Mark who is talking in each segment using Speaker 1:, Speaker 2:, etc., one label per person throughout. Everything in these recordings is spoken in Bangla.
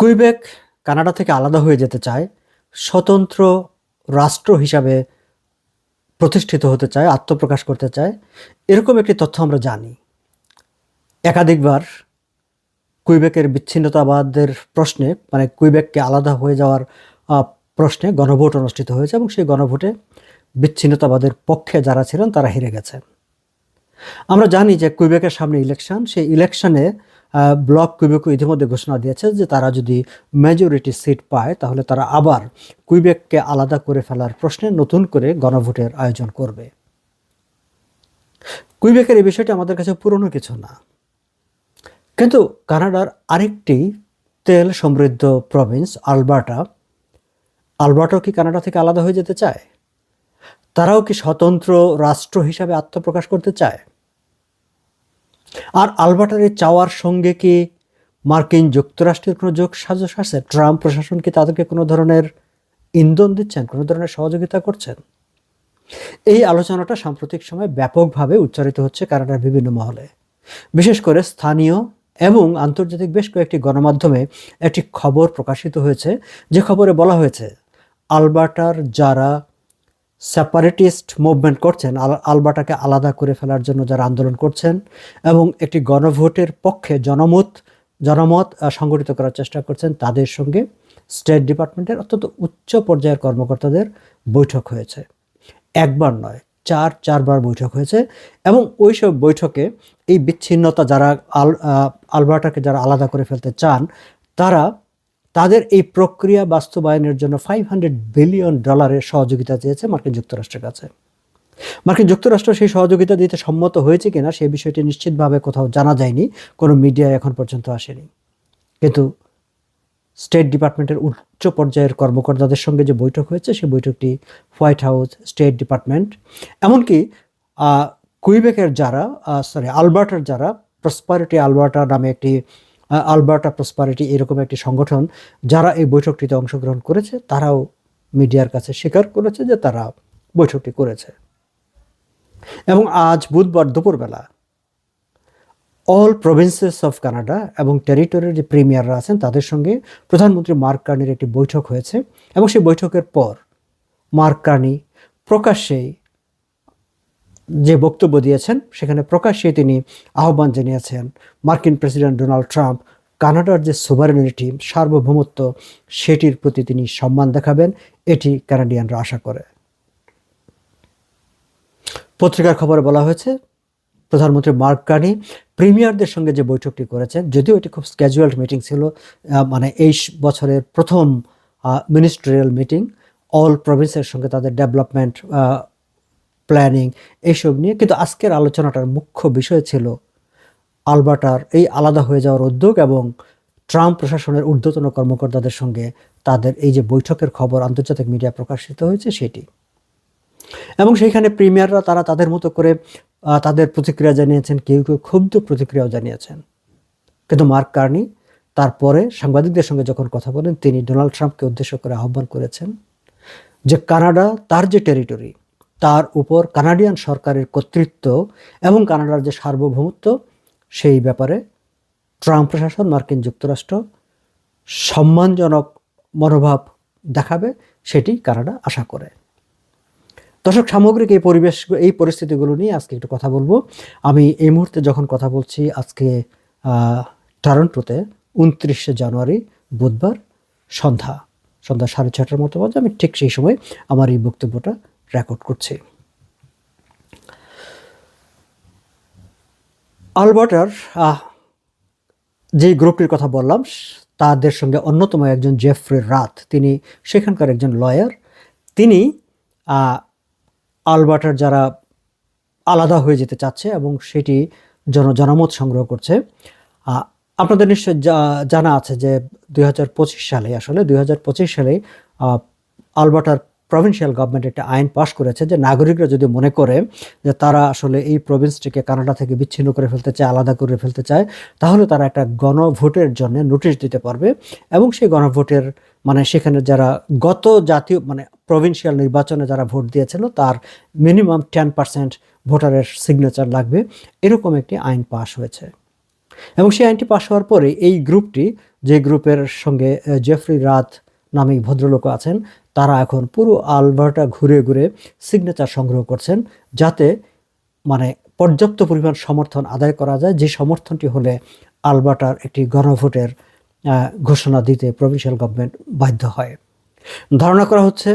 Speaker 1: কুইবেক কানাডা থেকে আলাদা হয়ে যেতে চায়, স্বতন্ত্র রাষ্ট্র হিসাবে প্রতিষ্ঠিত হতে চায়, আত্মপ্রকাশ করতে চায়, এরকম একটি তথ্য আমরা জানি। একাধিকবার কুইবেকের বিচ্ছিন্নতাবাদের প্রশ্নে মানে কুইবেককে আলাদা হয়ে যাওয়ার প্রশ্নে গণভোট অনুষ্ঠিত হয়েছে এবং সেই গণভোটে বিচ্ছিন্নতাবাদের পক্ষে যারা ছিলেন তারা হেরে গেছেন আমরা জানি যে কুইবেকের সামনে ইলেকশন, সেই ইলেকশনে ব্লক কুইবেক ইতিমধ্যে ঘোষণা দিয়েছে যে তারা যদি মেজরিটি সিট পায়, তাহলে তারা আবার কুইবেককে আলাদা করে ফেলার প্রশ্নে নতুন করে গণভোটের আয়োজন করবে। কুইবেকের এই বিষয়টি আমাদের কাছে পুরনো কিছু না। কিন্তু কানাডার আরেকটি তেল সমৃদ্ধ প্রভিন্স আলবার্টা আলবার্টাও কি কানাডা থেকে আলাদা হয়ে যেতে চায়? তারাও কি স্বতন্ত্র রাষ্ট্র হিসাবে আত্মপ্রকাশ করতে চায়? আর আলবার্টার এই চাওয়ার সঙ্গে কি মার্কিন যুক্তরাষ্ট্রের কোনো যোগ সাজস আছে? ট্রাম্প প্রশাসন কি তাদেরকে কোনো ধরনের ইন্ধন দিচ্ছেন? কোনো ধরনের সহযোগিতা করছেন? এই আলোচনাটা সাম্প্রতিক সময় ব্যাপকভাবে উচ্চারিত হচ্ছে কানাডার বিভিন্ন মহলে। বিশেষ করে স্থানীয় এবং আন্তর্জাতিক বেশ কয়েকটি গণমাধ্যমে একটি খবর প্রকাশিত হয়েছে। যে খবরে বলা হয়েছে, আলবার্টার যারা সেপারেটিস্ট মুভমেন্ট করছেন আল- আলবার্টাকে আলাদা করে ফেলার জন্য যারা আন্দোলন করছেন এবং একটি গণভোটের পক্ষে জনমত জনমত সংগঠিত করার চেষ্টা করছেন তাদের সঙ্গে স্টেট ডিপার্টমেন্টের অত্যন্ত উচ্চ পর্যায়ের কর্মকর্তাদের বৈঠক হয়েছে। একবার নয় চার চারবার বৈঠক হয়েছে এবং ওই সব বৈঠকে এই বিচ্ছিন্নতা যারা আল আহ, আলবার্টাকে যারা আলাদা করে ফেলতে চান তারা তাদের এই প্রক্রিয়া বাস্তবায়নের জন্য ফাইভ হান্ড্রেড বিলিয়ন ডলারের সহযোগিতা চেয়েছে মার্কিন যুক্তরাষ্ট্রের কাছে। মার্কিন যুক্তরাষ্ট্র সেই সহযোগিতা দিতে সম্মত হয়েছে কিনা সেই বিষয়টি নিশ্চিতভাবে কোথাও জানা যায়নি, কোনো মিডিয়ায় এখন পর্যন্ত আসেনি। কিন্তু স্টেট ডিপার্টমেন্টের উচ্চ পর্যায়ের কর্মকর্তাদের সঙ্গে যে বৈঠক হয়েছে সেই বৈঠকটি হোয়াইট হাউস স্টেট ডিপার্টমেন্ট এমনকি কুইবেকের যারা সরি আলবার্টার যারা প্রসপারিটি আলবার্টা নামে একটি আলবার্টা প্রসপারিটি এরকম একটি সংগঠন যারা এই বৈঠকটিতে অংশগ্রহণ করেছে, তারাও মিডিয়ার কাছে স্বীকার করেছে যে তারা বৈঠকটি করেছে। এবং আজ বুধবার দুপুরবেলা অল প্রভিন্সেস অফ কানাডা এবং টেরিটরির যে প্রিমিয়াররা আছেন, তাদের সঙ্গে প্রধানমন্ত্রী মার্ক কার্নির একটি বৈঠক হয়েছে এবং সেই বৈঠকের পর মার্ক কার্নি প্রকাশ্যেই যে বক্তব্য দিয়েছেন, সেখানে প্রকাশ্যে তিনি আহ্বান জানিয়েছেন, মার্কিন প্রেসিডেন্ট ডোনাল্ড ট্রাম্প, কানাডার যে সুভারেনিটি, সার্বভৌমত্ব, সেটির প্রতি তিনি সম্মান দেখাবেন, এটি কানাডিয়ানরা আশা করে। পত্রিকার খবরে বলা হয়েছে, প্রধানমন্ত্রী মার্ক কার্নি প্রিমিয়ারদের সঙ্গে যে বৈঠকটি করেছেন, যদিও এটি খুব স্ক্যাজুয়াল মিটিং ছিল মানে এই বছরের প্রথম মিনিস্ট্রিয়াল মিটিং অল প্রভিন্সের সঙ্গে তাদের ডেভেলপমেন্ট প্ল্যানিং এইসব নিয়ে, কিন্তু আজকের আলোচনাটার মুখ্য বিষয় ছিল আলবার্টার এই আলাদা হয়ে যাওয়ার উদ্যোগ এবং ট্রাম্প প্রশাসনের ঊর্ধ্বতন কর্মকর্তাদের সঙ্গে তাদের এই যে বৈঠকের খবর আন্তর্জাতিক মিডিয়া প্রকাশিত হয়েছে সেটি। এবং সেইখানে প্রিমিয়াররা তারা তাদের মতো করে তাদের প্রতিক্রিয়া জানিয়েছেন, কেউ কেউ ক্ষুব্ধ প্রতিক্রিয়াও জানিয়েছেন। কিন্তু মার্ক কার্নি তারপরে সাংবাদিকদের সঙ্গে যখন কথা বলেন, তিনি ডোনাল্ড ট্রাম্পকে উদ্দেশ্য করে আহ্বান করেছেন যে কানাডা তার যে টেরিটরি তার উপর কানাডিয়ান সরকারের কর্তৃত্ব এবং কানাডার যে সার্বভৌমত্ব, সেই ব্যাপারে ট্রাম্প প্রশাসন, মার্কিন যুক্তরাষ্ট্র সম্মানজনক মনোভাব দেখাবে, সেটি কানাডা আশা করে। দর্শক, সামগ্রিক এই পরিবেশ, এই পরিস্থিতিগুলো নিয়ে আজকে একটু কথা বলব। আমি এই মুহূর্তে যখন কথা বলছি, আজকে টরন্টোতে উনত্রিশে জানুয়ারি বুধবার সন্ধ্যা সন্ধ্যা সাড়ে ছটার মতো বাজে। আমি ঠিক সেই সময় আমার এই বক্তব্যটা রেকর্ড করছি। আলবার্টার যে গ্রুপটির কথা বললাম, তাদের সঙ্গে অন্যতম একজন জেফ্রি রাত তিনি সেখানকার একজন লয়ার তিনি আলবার্টার যারা আলাদা হয়ে যেতে চাচ্ছে এবং সেটি জন জনমত সংগ্রহ করছে। আপনাদের নিশ্চয় জানা আছে যে দুই হাজার পঁচিশ সালে, আসলে দুই হাজার পঁচিশ সালে আলবার্টার প্রভিন্সিয়াল গভর্নমেন্ট একটা আইন পাশ করেছে যে নাগরিকরা যদি মনে করে যে তারা আসলে এই প্রভিন্সটিকে কানাডা থেকে বিচ্ছিন্ন করে ফেলতে চায়, আলাদা করে ফেলতে চায়, তাহলে তারা একটা গণভোটের জন্য নোটিশ দিতে পারবে এবং সেই গণভোটের মানে সেখানে যারা গত জাতীয় মানে প্রভিন্সিয়াল নির্বাচনে যারা ভোট দিয়েছিল তার মিনিমাম টেন পার্সেন্ট ভোটারের সিগনেচার লাগবে, এরকম একটি আইন পাশ হয়েছে। এবং সেই আইনটি পাশ হওয়ার পরে এই গ্রুপটি যে গ্রুপের সঙ্গে জেফরি রাত নামে ভদ্রলোক আছেন। তারা এখন পুরো আলবার্টা ঘুরে ঘুরে সিগনেচার সংগ্রহ করছেন যাতে মানে পর্যাপ্ত পরিমাণ সমর্থন আদায় করা যায়। যে সমর্থনটি হলে আলবার্টার একটি গণভোটের ঘোষণা দিতে প্রভিন্সিয়াল গভর্নমেন্ট বাধ্য হয়। ধারণা করা হচ্ছে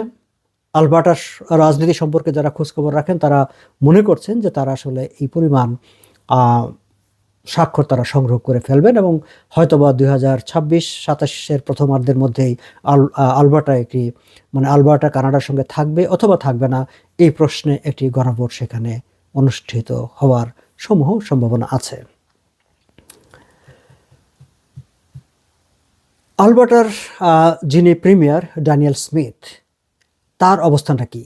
Speaker 1: আলবার্টার রাজনীতি সম্পর্কে যারা খোঁজখবর রাখেন, তারা মনে করছেন যে তারা আসলে এই পরিমাণ স্বাক্ষর তারা সংগ্রহ করে ফেলবেন এবং হয়তোবা দুই হাজার ছাব্বিশ সাতাশের প্রথমার্ধের মধ্যেই আল আলবার্টা একটি মানে আলবার্টা কানাডার সঙ্গে থাকবে অথবা থাকবে না, এই প্রশ্নে একটি গণভোট সেখানে অনুষ্ঠিত হওয়ার সমূহ সম্ভাবনা আছে। আলবার্টার যিনি প্রিমিয়ার ড্যানিয়েল স্মিথ, তার অবস্থানটা কি?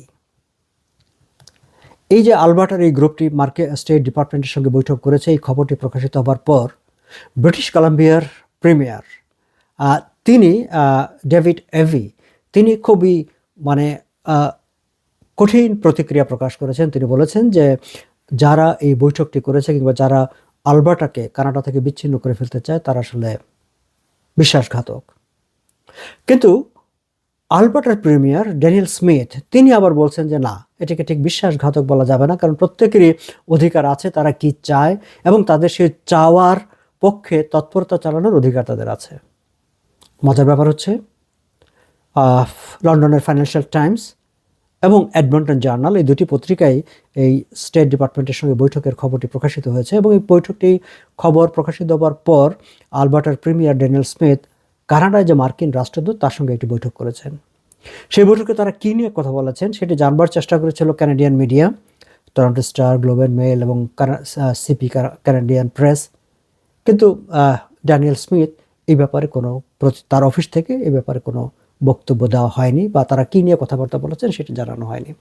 Speaker 1: এই যে আলবার্টার এই গ্রুপটি মার্কে স্টেট ডিপার্টমেন্টের সঙ্গে বৈঠক করেছে, এই খবরটি প্রকাশিত হবার পর ব্রিটিশ কলাম্বিয়ার প্রিমিয়ার তিনি ডেভিড এভি, তিনি খুবই মানে কঠিন প্রতিক্রিয়া প্রকাশ করেছেন। তিনি বলেছেন যে যারা এই বৈঠকটি করেছে কিংবা যারা আলবার্টাকে কানাডা থেকে বিচ্ছিন্ন করে ফেলতে চায়, তারা আসলে বিশ্বাসঘাতক। কিন্তু আলবার্টার প্রিমিয়ার ড্যানিয়েল স্মিথ, তিনি আবার বলছেন যে না, এটাকে ঠিক বিশ্বাসঘাতক বলা যাবে না, কারণ প্রত্যেকেরই অধিকার আছে, তারা কি চায়, এবং তাদের সেই চাওয়ার পক্ষে তৎপরতা চালানোর অধিকার তাদের আছে। মজার ব্যাপার হচ্ছে লন্ডনের ফাইন্যান্সিয়াল টাইমস এবং অ্যাডমন্টন জার্নাল এই দুটি পত্রিকায় এই স্টেট ডিপার্টমেন্টের সঙ্গে বৈঠকের খবরটি প্রকাশিত হয়েছে, এবং এই বৈঠকটি খবর প্রকাশিত হওয়ার পর আলবার্টার প্রিমিয়ার ড্যানিয়েল স্মিথ কানাডায় যে মার্কিন রাষ্ট্রদূত তার সঙ্গে একটি বৈঠক করেছেন। সেই বৈঠকে তারা কী নিয়ে কথা বলেছেন সেটি জানবার চেষ্টা করেছিল Canadian media Toronto Star Global Mail এবং সিপি ক্যানাডিয়ান প্রেস কিন্তু ড্যানিয়েল স্মিথ এই ব্যাপারে কোনো তার অফিস থেকে এই ব্যাপারে কোনো বক্তব্য দেওয়া হয়নি বা তারা কী নিয়ে কথাবার্তা বলেছেন সেটি জানানো হয়নি।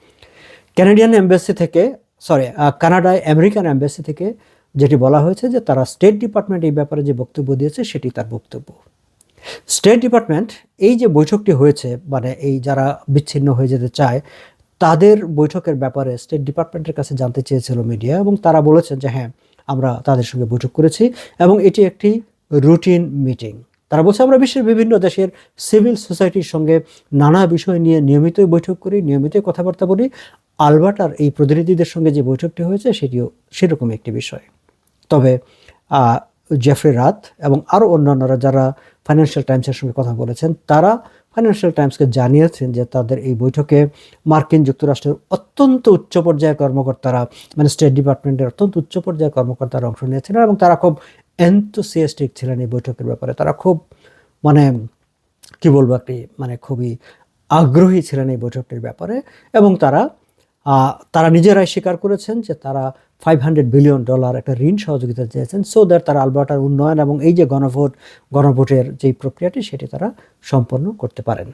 Speaker 1: ক্যানাডিয়ান এম্বাসি থেকে সরি কানাডায় আমেরিকান এম্বাসি থেকে যেটি বলা হয়েছে যে তারা স্টেট ডিপার্টমেন্ট এই ব্যাপারে যে বক্তব্য দিয়েছে সেটি তার বক্তব্য। স্টেট ডিপার্টমেন্ট এই যে বৈঠকটি হয়েছে মানে এই যারা বিচ্ছিন্ন হয়ে যেতে চায়, তাদের বৈঠকের ব্যাপারে স্টেট ডিপার্টমেন্টের কাছে জানতে চেয়েছিল মিডিয়া এবং তারা বলেছেন যে হ্যাঁ আমরা তাদের সঙ্গে বৈঠক করেছি এবং এটি একটি রুটিন মিটিং তারা বলছে, আমরা বিশ্বের বিভিন্ন দেশের সিভিল সোসাইটির সঙ্গে নানা বিষয় নিয়ে নিয়মিতই বৈঠক করি নিয়মিতই কথাবার্তা বলি। আলবার্টার এই প্রতিনিধিদের সঙ্গে যে বৈঠকটি হয়েছে, সেটিও সেরকম একটি বিষয়। তবে জেফরি রাত এবং আরও অন্যান্যরা যারা ফাইন্যান্সিয়াল টাইমসের সঙ্গে কথা বলেছেন, তারা ফাইন্যান্সিয়াল টাইমসকে জানিয়েছেন যে তাদের এই বৈঠকে মার্কিন যুক্তরাষ্ট্রের অত্যন্ত উচ্চ পর্যায়ের কর্মকর্তারা মানে স্টেট ডিপার্টমেন্টের অত্যন্ত উচ্চ পর্যায়ের কর্মকর্তারা অংশ নিয়েছিলেন এবং তারা খুব এনথুসিয়াস্টিক ছিলেন এই বৈঠকের ব্যাপারে। তারা খুব মানে কী বলব একটি মানে খুবই আগ্রহী ছিলেন এই বৈঠকটির ব্যাপারে এবং তারা তারা নিজেরাই স্বীকার করেছেন যে তারা ফাইভ হান্ড্রেড বিলিয়ন ডলার একটা ঋণ সহযোগিতা চেয়েছেন। সো দ্যাট তারা আলবার্টার উন্নয়ন এবং এই যে গণভোট, গণভোটের যেই প্রক্রিয়াটি, সেটি তারা সম্পন্ন করতে পারেন।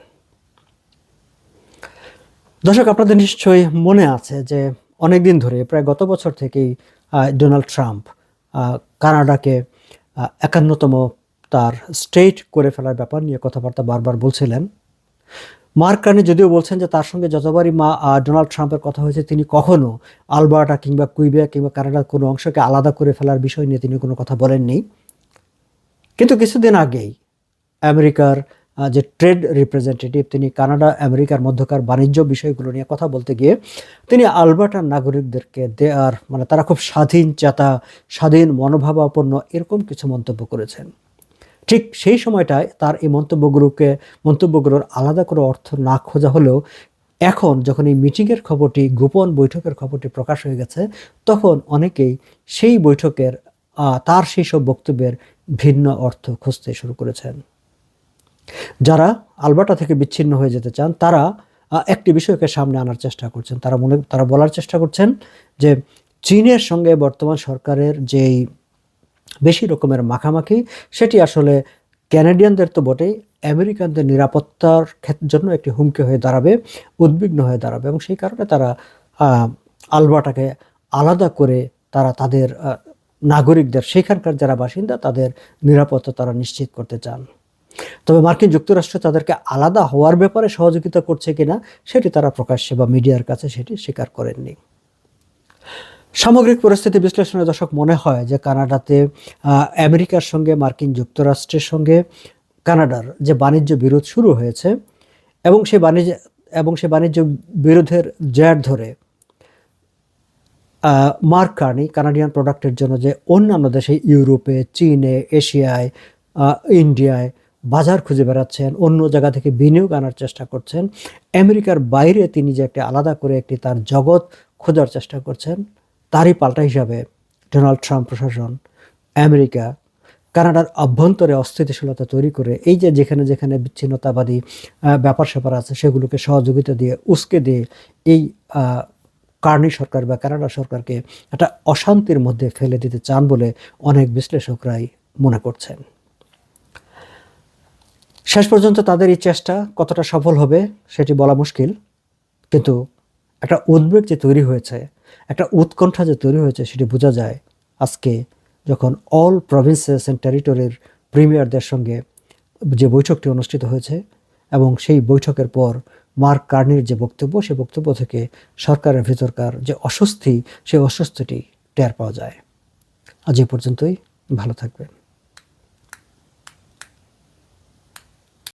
Speaker 1: দর্শক, আপনাদের নিশ্চয়ই মনে আছে যে অনেক দিন ধরে, প্রায় গত বছর থেকেই ডোনাল্ড ট্রাম্প কানাডাকে একান্নতম তার স্টেট করে ফেলার ব্যাপার নিয়ে কথাবার্তা বারবার বলছিলেন। মার্ক কার্নি যদিও বলছেন যে তার সঙ্গে যতবারই মা ডোনাল্ড ট্রাম্পের কথা হয়েছে, তিনি কখনো আলবার্টা কিংবা কুইবেক কিংবা কানাডার কোনো অংশকে আলাদা করে ফেলার বিষয় নিয়ে তিনি কোনো কথা বলেননি। কিন্তু কিছুদিন আগেই আমেরিকার যে ট্রেড রিপ্রেজেন্টেটিভ, তিনি কানাডা, আমেরিকার মধ্যকার বাণিজ্য বিষয়গুলো নিয়ে কথা বলতে গিয়ে তিনি আলবার্টার নাগরিকদেরকে দেয়ার মানে তারা খুব স্বাধীন চেতা, স্বাধীন মনোভাবাপন্ন এরকম কিছু মন্তব্য করেছেন। ঠিক সেই সময়টায় তার এই মন্তব্যগুলোকে, মন্তব্যগুলোর আলাদা করে অর্থ না খোঁজা হলেও এখন যখন এই মিটিংয়ের খবরটি, গোপন বৈঠকের খবরটি প্রকাশ হয়ে গেছে, তখন অনেকেই সেই বৈঠকের তার সেই সব বক্তব্যের ভিন্ন অর্থ খুঁজতে শুরু করেছেন। যারা আলবার্টা থেকে বিচ্ছিন্ন হয়ে যেতে চান, তারা একটি বিষয়কে সামনে আনার চেষ্টা করছেন। তারা মনে, তারা বলার চেষ্টা করছেন যে, চীনের সঙ্গে বর্তমান সরকারের যেই বেশি রকমের মাখামাখি। সেটি আসলে ক্যানাডিয়ানদের তো বটেই, আমেরিকানদের নিরাপত্তার জন্য একটি হুমকি হয়ে দাঁড়াবে, উদ্বিগ্ন হয়ে দাঁড়াবে এবং সেই কারণে তারা আলবাটাকে আলাদা করে তারা তাদের নাগরিকদের, সেখানকার যারা বাসিন্দা তাদের নিরাপত্তা তারা নিশ্চিত করতে চান। তবে মার্কিন যুক্তরাষ্ট্র তাদেরকে আলাদা হওয়ার ব্যাপারে সহযোগিতা করছে কিনা, সেটি তারা প্রকাশ্যে বা মিডিয়ার কাছে সেটি স্বীকার করেননি। সামগ্রিক পরিস্থিতি বিশ্লেষণে দর্শক মনে হয় যে কানাডাতে আমেরিকার সঙ্গে, মার্কিন যুক্তরাষ্ট্রের সঙ্গে কানাডার যে বাণিজ্য বিরোধ শুরু হয়েছে এবং সেই বাণিজ্য, এবং সেই বাণিজ্য বিরোধের জের ধরে মার্ক কার্নি কানাডিয়ান প্রোডাক্টের জন্য যে অন্যান্য দেশে, ইউরোপে, চীনে, এশিয়ায় ইন্ডিয়ায় বাজার খুঁজে বেড়াচ্ছেন, অন্য জায়গা থেকে বিনিয়োগ আনার চেষ্টা করছেন, আমেরিকার বাইরে তিনি যে একটা আলাদা করে একটি তার জগৎ খোঁজার চেষ্টা করছেন তারই পাল্টা হিসাবে ডোনাল্ড ট্রাম্প প্রশাসন, আমেরিকা, কানাডার অভ্যন্তরে অস্থিতিশীলতা তৈরি করে এই যে যেখানে যেখানে বিচ্ছিন্নতাবাদী ব্যাপার স্যাপার আছে সেগুলোকে সহযোগিতা দিয়ে উস্কে দিয়ে এই কার্নি সরকার বা কানাডা সরকারকে একটা অশান্তির মধ্যে ফেলে দিতে চান বলে অনেক বিশ্লেষকরাই মনে করছেন। শেষ পর্যন্ত তাদের এই চেষ্টা কতটা সফল হবে সেটি বলা মুশকিল, কিন্তু একটা উদ্বেগ যে তৈরি হয়েছে একটা উৎকণ্ঠা যে তৈরি হয়েছে সেটি বোঝা যায়। আজকে যখন অল প্রভিন্সেস অ্যান্ড টেরিটরির প্রিমিয়ারদের সঙ্গে যে বৈঠকটি অনুষ্ঠিত হয়েছে এবং সেই বৈঠকের পর মার্ক কার্নির যে বক্তব্য, সে বক্তব্য থেকে সরকারের ভিতরকার যে অস্বস্তি, সেই অস্বস্তিটি টের পাওয়া যায়। আজ এ পর্যন্তই। ভালো থাকবেন।